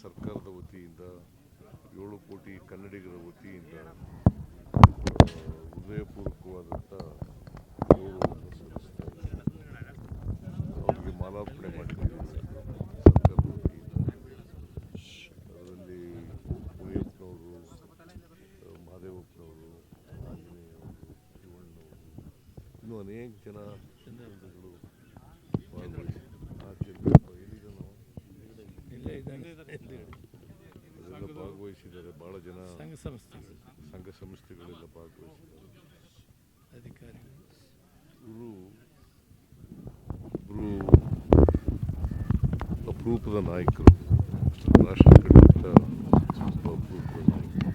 ಸರ್ಕಾರದ ವತಿಯಿಂದ ಏಳು ಕೋಟಿ ಕನ್ನಡಿಗರ ವತಿಯಿಂದ ಹೃದಯಪೂರ್ವಕವಾದಂಥ ಗೌರವವನ್ನು ಸಲ್ಲಿಸ್ತಾ ಅವರಿಗೆ ಮಾಲಾರ್ಪಣೆ ಮಾಡಿದ್ದೀವಿ ಸರ್ಕಾರದ ವತಿಯಿಂದ. ಅದರಲ್ಲಿ ಕುರಿಯಪ್ಪನವರು ಆ, ಮಹದೇವಪ್ಪನವರು ಆಂಜನೇಯವರು ಶಿವಣ್ಣವರು ಇನ್ನೂ ಅನೇಕ ಜನ ಭಾಗವಹಿಸಿ ಆ ಚಂದ್ರಪ್ಪ ಎಲ್ಲಿದ್ದಾನೋ? ಅದೆಲ್ಲ ಭಾಗವಹಿಸಿದ್ದಾರೆ. ಬಹಳ ಜನ ಸಂಘ ಸಂಸ್ಥೆಗಳು. ಸಂಘ ಸಂಸ್ಥೆಗಳೆಲ್ಲ ಭಾಗವಹಿಸಿದ್ದಾರೆ. ಅಧಿಕಾರಿಗಳು. ಇವರು ಇಬ್ಬರು ಅಪರೂಪದ ನಾಯಕರು. ರಾಷ್ಟ್ರ ಕಟ್ಟಿದ ಅಪರೂಪದ ನಾಯಕರು.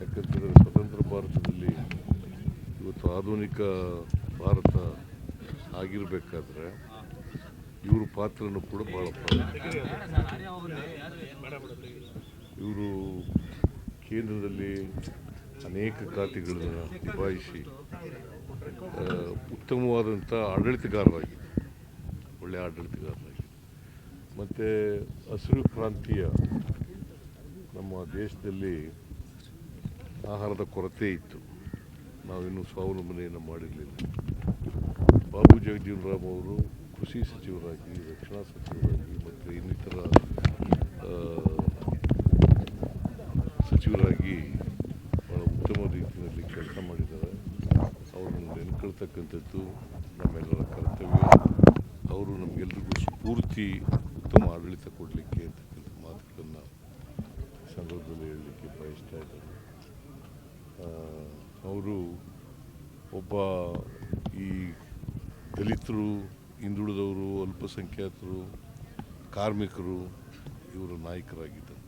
ಯಾಕಂತಂದರೆ ಸ್ವತಂತ್ರ ಭಾರತದಲ್ಲಿ ಇವತ್ತು ಆಧುನಿಕ ಭಾರತ ಆಗಿರಬೇಕಾದ್ರೆ ಇವ್ರ ಪಾತ್ರನೂ ಕೂಡ ಭಾಳ ಇವರು ಕೇಂದ್ರದಲ್ಲಿ ಅನೇಕ ಖಾತೆಗಳನ್ನು ನಿಭಾಯಿಸಿ ಉತ್ತಮವಾದಂಥ ಆಡಳಿತಗಾರರಾಗಿ ಒಳ್ಳೆಯ ಆಡಳಿತಗಾರರಾಗಿ ಮತ್ತು ಹಸಿರು ಕ್ರಾಂತಿಯ ನಮ್ಮ ದೇಶದಲ್ಲಿ ಆಹಾರದ ಕೊರತೆ ಇತ್ತು. ನಾವಿನ್ನೂ ಸ್ವಾವಲಂಬನೆಯನ್ನು ಮಾಡಿರಲಿಲ್ಲ. ಬಾಬು ಜಗಜೀವನ್ ರಾಮ್ ಅವರು ಕೃಷಿ ಸಚಿವರಾಗಿ ರಕ್ಷಣಾ ಸಚಿವರಾಗಿ ಮತ್ತು ಇನ್ನಿತರ ಸಚಿವರಾಗಿ ಭಾಳ ಉತ್ತಮ ರೀತಿಯಲ್ಲಿ ಕೆಲಸ ಮಾಡಿದ್ದಾರೆ ಅವರನ್ನು ನೆನ್ಕೊಳ್ತಕ್ಕಂಥದ್ದು ನಮ್ಮೆಲ್ಲರ ಕರ್ತವ್ಯ ಅವರು ನಮಗೆಲ್ರಿಗೂ ಸ್ಫೂರ್ತಿ ಉತ್ತಮ ಆಡಳಿತ ಕೊಡಲಿಕ್ಕೆ ಅಂತಕ್ಕಂಥ ಮಾತುಗಳನ್ನು ಸಂದರ್ಭದಲ್ಲಿ ಹೇಳಲಿಕ್ಕೆ ಬಯಸ್ತಾ ಇದ್ದಾರೆ ಅವರು ಒಬ್ಬ ಈ ದಲಿತರು ಹಿಂದುಳಿದವರು ಅಲ್ಪಸಂಖ್ಯಾತರು ಕಾರ್ಮಿಕರು ಇವರ ನಾಯಕರಾಗಿದ್ದಂಥ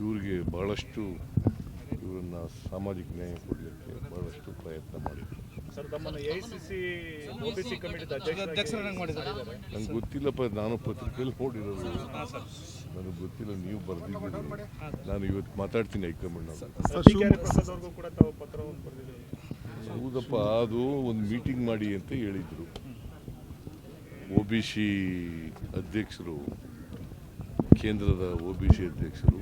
ಇವರಿಗೆ ಬಹಳಷ್ಟು ಇವರನ್ನ ಸಾಮಾಜಿಕ ನ್ಯಾಯ ಕೊಡಲಿಕ್ಕೆ ಬಹಳಷ್ಟು ಪ್ರಯತ್ನ ಮಾಡಿದರು. ಸರ್ ತಮ್ಮನ್ನು ಎಐಸಿಸಿ ಒಬಿಸಿ ಕಮಿಟಿದ ಅಧ್ಯಕ್ಷರಾಗಿ ಮಾಡಿದ್ದಾರೆ. ನಂಗೆ ಗೊತ್ತಿಲ್ಲಪ್ಪ ನಾನು ಪತ್ರಿಕೆಯಲ್ಲಿ ನೋಡಿರೋದು. ನನಗೆ ಗೊತ್ತಿಲ್ಲ ನೀವು ಬರೆದಿದ್ದೀರಿ. ನಾನು ಇವತ್ತು ಮಾತಾಡ್ತೀನಿ ಹೈಕಮಾಂಡ್ ಹೌದಪ್ಪ ಅದು ಒಂದು ಮೀಟಿಂಗ್ ಮಾಡಿ ಅಂತ ಹೇಳಿದರು. ಒ ಬಿ ಸಿ ಅಧ್ಯಕ್ಷರು, ಕೇಂದ್ರದ ಒ ಬಿ ಸಿ ಅಧ್ಯಕ್ಷರು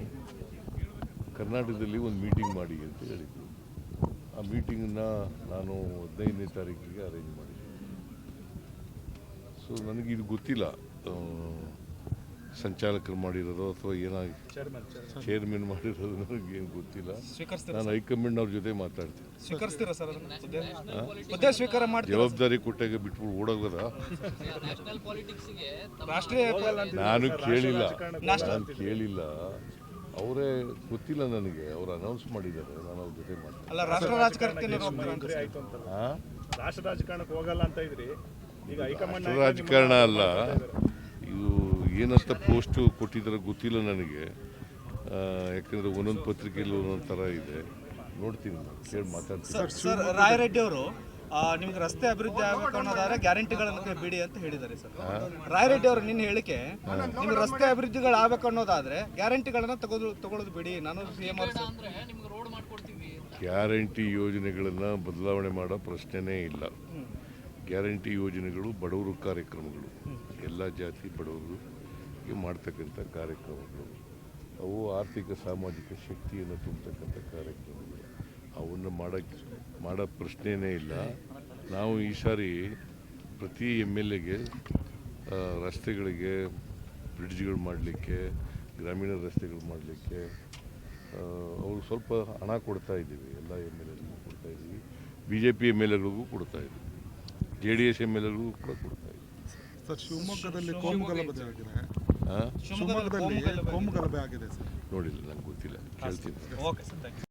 ಕರ್ನಾಟಕದಲ್ಲಿ ಒಂದು ಮೀಟಿಂಗ್ ಮಾಡಿ ಅಂತ ಹೇಳಿದರು. ಆ ಮೀಟಿಂಗನ್ನ ನಾನು ಹದಿನೈದನೇ ತಾರೀಕಿಗೆ ಅರೇಂಜ್ ಮಾಡಿದ್ದೆ ಸೊ ನನಗಿದು ಗೊತ್ತಿಲ್ಲ. ಸಂಚಾಲಕರು ಮಾಡಿರೋದು ಅಥವಾ ಏನಾಗಿ ಚೇರ್ಮನ್ ಚೇರ್ಮನ್ ಮಾಡಿರೋದು ಏನು ಗೊತ್ತಿಲ್ಲ. ನಾನು ಹೈಕಮಾಂಡ್ ಅವ್ರ ಜೊತೆ ಮಾತಾಡ್ತೀನಿ. ಜವಾಬ್ದಾರಿ ಕೊಟ್ಟಾಗ ಬಿಟ್ಬಿಟ್ಟು ಓಡೋಗದ? ರಾಷ್ಟ್ರೀಯ ನಾನು ಕೇಳಿಲ್ಲ. ನಾನು ಕೇಳಿಲ್ಲ. ಅವರೇ ಗೊತ್ತಿಲ್ಲ ನನಗೆ. ಅವ್ರು ಅನೌನ್ಸ್ ಮಾಡಿದ್ದಾರೆ. ನಾನು ಅವ್ರ ಜೊತೆ ಮಾತಾಡ್ತೀನಿ. ಅಲ್ಲ ರಾಷ್ಟ್ರ ರಾಜಕಾರಣಕ್ಕೆ ಆಯ್ತು ಅಂತ ರಾಷ್ಟ್ರ ರಾಜಕಾರಣಕ್ಕೆ ಹೋಗಲ್ಲ ಅಂತ ಇದ್ರಿ. ಈಗ ಹೈಕಮಾಂಡ್ ರಾಷ್ಟ್ರ ರಾಜಕಾರಣ ಅಲ್ಲ. ಏನಂತ ಪೋಸ್ಟ್ ಕೊಟ್ಟಿದ್ದಾರೆ ಗೊತ್ತಿಲ್ಲ ನನಗೆ. ಯಾಕಂದರೆ ಒಂದೊಂದು ಪತ್ರಿಕೆಯಲ್ಲಿ ಒಂದೊಂದು ಥರ ಇದೆ. ನೋಡ್ತೀನಿ ಕೇಳಿ ಮಾತಾಡ್ತೀನಿ. ಸರ್ ರಾಯರೆಡ್ಡಿ ಅವರು ನಿಮ್ಗೆ ರಸ್ತೆ ಅಭಿವೃದ್ಧಿ ಆಗಬೇಕು ಅನ್ನೋದಾದ್ರೆ ಗ್ಯಾರಂಟಿಗಳನ್ನು ಬಿಡಿ ಅಂತ ಹೇಳಿದ್ದಾರೆ ಸರ್. ರಾಯರೆಡ್ಡಿ ಅವರು ನಿನ್ನ ಹೇಳಿಕೆ ನಿಮ್ಗೆ ರಸ್ತೆ ಅಭಿವೃದ್ಧಿಗಳು ಆಗ್ಬೇಕು ಅನ್ನೋದಾದ್ರೆ ಗ್ಯಾರಂಟಿಗಳನ್ನ ತಗೋದು ತಗೊಳ್ಳೋದು ಬಿಡಿ. ನಾನು ಸಿ ಎಂ ಗ್ಯಾರಂಟಿ ಯೋಜನೆಗಳನ್ನು ಬದಲಾವಣೆ ಮಾಡೋ ಪ್ರಶ್ನೆನೇ ಇಲ್ಲ. ಗ್ಯಾರಂಟಿ ಯೋಜನೆಗಳು ಬಡವರು ಕಾರ್ಯಕ್ರಮಗಳು. ಎಲ್ಲ ಜಾತಿ ಬಡವರಿಗೆ ಮಾಡ್ತಕ್ಕಂಥ ಕಾರ್ಯಕ್ರಮಗಳು, ಅವು ಆರ್ಥಿಕ ಸಾಮಾಜಿಕ ಶಕ್ತಿಯನ್ನು ತುಂಬತಕ್ಕಂಥ ಕಾರ್ಯಕ್ರಮಗಳು. ಅವನ್ನು ಮಾಡೋಕ್ಕೆ ಮಾಡೋ ಪ್ರಶ್ನೆಯೇ ಇಲ್ಲ. ನಾವು ಈ ಸಾರಿ ಪ್ರತಿ ಎಂ ಎಲ್ ಎಗೆ ರಸ್ತೆಗಳಿಗೆ ಬ್ರಿಡ್ಜ್ಗಳು ಮಾಡಲಿಕ್ಕೆ, ಗ್ರಾಮೀಣ ರಸ್ತೆಗಳು ಮಾಡಲಿಕ್ಕೆ ಅವರು ಸ್ವಲ್ಪ ಹಣ ಕೊಡ್ತಾ ಇದ್ದೀವಿ. ಎಲ್ಲ ಎಂ ಎಲ್ ಎಗಳಿಗೂ ಕೊಡ್ತಾ ಇದ್ದೀವಿ. B J P M L ಎಗಳಿಗೂ ಕೊಡ್ತಾ ಇದ್ದೀವಿ. J D S M L ಎಗಳಿಗೂ ಕೂಡ ಕೊಡ್ತಾ ಇದ್ದೀವಿ. ಶಿವಮೊಗ್ಗದಲ್ಲಿ ಶಿವಮೊಗ್ಗದಲ್ಲಿ ಕೋಮು ಗಲಭೆ ಆಗಿದೆ ಸರ್. ನೋಡಿಲ್ಲ ನಂಗೆ ಗೊತ್ತಿಲ್ಲ. ಕೇಳ್ತೀನಿ. Okay sir thank you.